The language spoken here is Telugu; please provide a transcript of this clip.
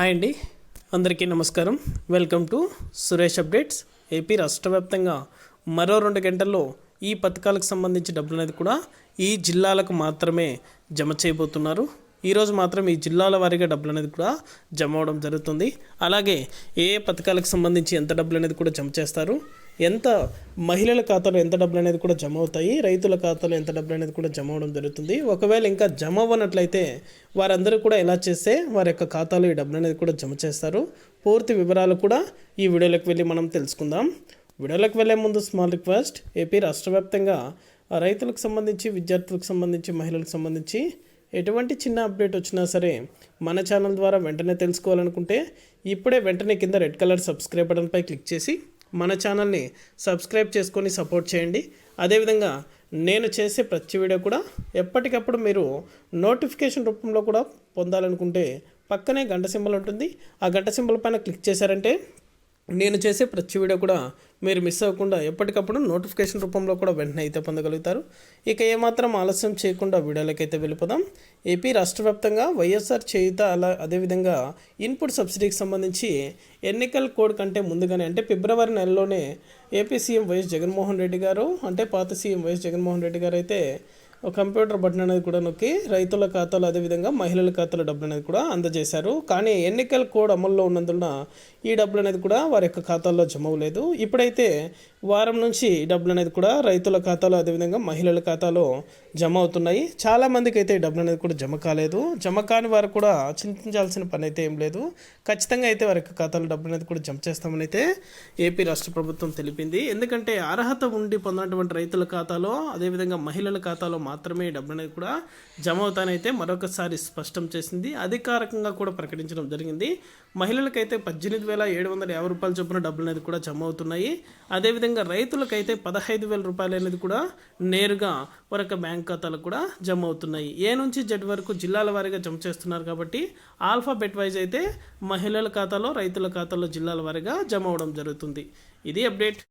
హాయ్ అండి. అందరికీ నమస్కారం. Welcome to Suresh updates. AP రాష్ట్ర వ్యాప్తంగా మరో రెండు గంటల్లో ఈ పథకాలకు సంబంధించి డబ్బులు అనేది కూడా ఈ జిల్లాలకు మాత్రమే జమ చేయబోతున్నారు. ఈరోజు మాత్రం ఈ జిల్లాల వారీగా డబ్బులు అనేది కూడా జమ అవడం జరుగుతుంది. అలాగే ఏ ఏ పథకాలకు సంబంధించి ఎంత డబ్బులు అనేది కూడా జమ చేస్తారు? ఎంత మహిళల ఖాతాలో ఎంత డబ్బులు అనేది కూడా జమ అవుతాయి రైతుల ఖాతాలో ఎంత డబ్బులు అనేది కూడా జమ అవడం జరుగుతుంది. ఒకవేళ ఇంకా జమ అవ్వనట్లయితే వారందరూ కూడా ఎలా చేస్తే వారి యొక్క ఖాతాలో ఈ డబ్బులు అనేది కూడా జమ చేస్తారు. పూర్తి వివరాలు కూడా ఈ వీడియోలోకి వెళ్ళి మనం తెలుసుకుందాం. వీడియోలోకి వెళ్ళే ముందు స్మాల్ రిక్వెస్ట్ ఏపీ రాష్ట్ర వ్యాప్తంగా రైతులకు సంబంధించి విద్యార్థులకు సంబంధించి మహిళలకు సంబంధించి ఎటువంటి చిన్న అప్డేట్ వచ్చినా సరే మన ఛానల్ ద్వారా వెంటనే తెలుసుకోవాలనుకుంటే ఇప్పుడే వెంటనే కింద రెడ్ కలర్ సబ్స్క్రైబ్ బటన్పై క్లిక్ చేసి మన ఛానల్ని సబ్స్క్రైబ్ చేసుకొని సపోర్ట్ చేయండి. అదేవిధంగా నేను చేసే ప్రతి వీడియో కూడా ఎప్పటికప్పుడు మీరు నోటిఫికేషన్ రూపంలో కూడా పొందాలనుకుంటే పక్కనే గంట సింబల్ ఉంటుంది. ఆ గంట సింబల్ పైన క్లిక్ చేశారంటే నేను చేసే ప్రతి వీడియో కూడా మీరు మిస్ అవ్వకుండా ఎప్పటికప్పుడు నోటిఫికేషన్ రూపంలో కూడా వెంటనే అయితే పొందగలుగుతారు. ఇక ఏమాత్రం ఆలస్యం చేయకుండా వీడియోలోకి వెళ్ళిపోదాం. ఏపీ రాష్ట్ర వ్యాప్తంగా వైఎస్ఆర్ చేయుత అలా అదేవిధంగా ఇన్పుట్ సబ్సిడీకి సంబంధించి ఎన్నికల కోడ్ కంటే ముందుగానే అంటే ఫిబ్రవరి నెలలోనే AP CM YS Jaganmohan Reddy గారు అంటే పాత సీఎం వైఎస్ జగన్మోహన్ రెడ్డి గారు అయితే కంప్యూటర్ బటన్ అనేది కూడా నొక్కి రైతుల ఖాతాలో అదేవిధంగా మహిళల ఖాతాలో డబ్బులు అనేది కూడా అందజేశారు. కానీ ఎన్నికల కోడ్ అమల్లో ఉన్నందున ఈ డబ్బులు అనేది కూడా వారి యొక్క ఖాతాల్లో జమ అవ్వలేదు. ఇప్పుడైతే వారం నుంచి ఈ డబ్బులు అనేది కూడా రైతుల ఖాతాలో అదేవిధంగా మహిళల ఖాతాలో జమ అవుతున్నాయి. చాలా మందికి అయితే ఈ డబ్బులు అనేది కూడా జమ కాలేదు. జమ కాని వారు కూడా చింతించాల్సిన పని అయితే ఏం లేదు. ఖచ్చితంగా అయితే వారి యొక్క ఖాతాలో డబ్బులు అనేది కూడా జమ చేస్తామని అయితే ఏపీ రాష్ట్ర ప్రభుత్వం తెలిపింది. ఎందుకంటే అర్హత ఉండి పొందినటువంటి రైతుల ఖాతాలో అదేవిధంగా మహిళల ఖాతాలో మాత్రమే డబ్బులు అనేది కూడా జమ అవుతానైతే మరొకసారి స్పష్టం చేసింది. అధికారికంగా కూడా ప్రకటించడం జరిగింది. మహిళలకైతే పద్దెనిమిది వేల ఏడు వందల యాభై రూపాయల చొప్పున డబ్బులు అనేది కూడా జమ అవుతున్నాయి. అదేవిధంగా రైతులకైతే పదహైదు వేల రూపాయలు అనేది కూడా నేరుగా వారి యొక్క బ్యాంక్ ఖాతాలకు కూడా జమ అవుతున్నాయి. ఏ నుంచి జెడ్ వరకు జిల్లాల వారీగా జమ చేస్తున్నారు కాబట్టి ఆల్ఫాబెట్ వైజ్ అయితే మహిళల ఖాతాలో రైతుల ఖాతాలో జిల్లాల వారీగా జమ అవడం జరుగుతుంది. ఇది అప్డేట్.